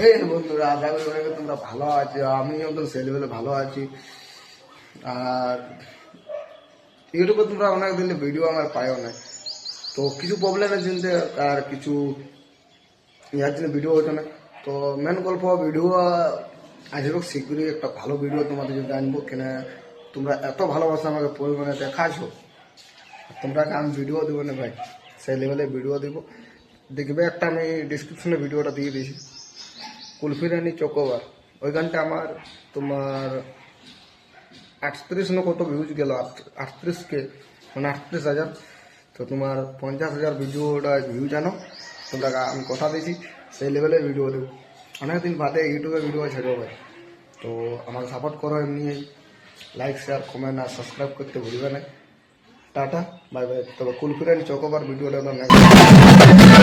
হে বন্ধুরা, আশা করি অনেক তোমরা ভালো আছো, আমিও তো লেভেলে ভালো আছি। আর ইউটিউবে তোমরা অনেক দিন ভিডিও আমার পাইও না। তো কিছু প্রবলেমের জন্য আর কিছু ইয়ার জন্য ভিডিও হতো না। তো মেন গল্প, ভিডিও আসবে শীঘ্রই একটা ভালো ভিডিও তোমাদের জন্য আনব। কেন তোমরা এত ভালোবাসা আমাকে পরিমাণে দেখাছো, তোমরা আমি ভিডিও দেবো না ভাই, সেই লেভেলে ভিডিও দেবো। দেখবে একটা আমি ডিসক্রিপশনে ভিডিওটা দিয়ে দিয়েছি। কুলফি রানী চকোবার ওই গানটা আমার তোমার আটত্রিশ না কত ভিউজ গেল আটত্রিশকে মানে আটত্রিশ হাজার। তো তোমার পঞ্চাশ হাজার ভিডিওটা ভিউ জানো? তোমরা আমি কথা দিয়েছি, সেই লেভেলে ভিডিও দেবো। অনেকদিন বাদে ইউটিউবে ভিডিও ছেড়ে ভাই। তো আমাকে সাপোর্ট করো এমনি লাইক শেয়ার কমেন্ট আর সাবস্ক্রাইব করতে ভুলবে না। টাটা বাই বাই তবে কুলফিরানি চকোবার ভিডিওটা নেক্সট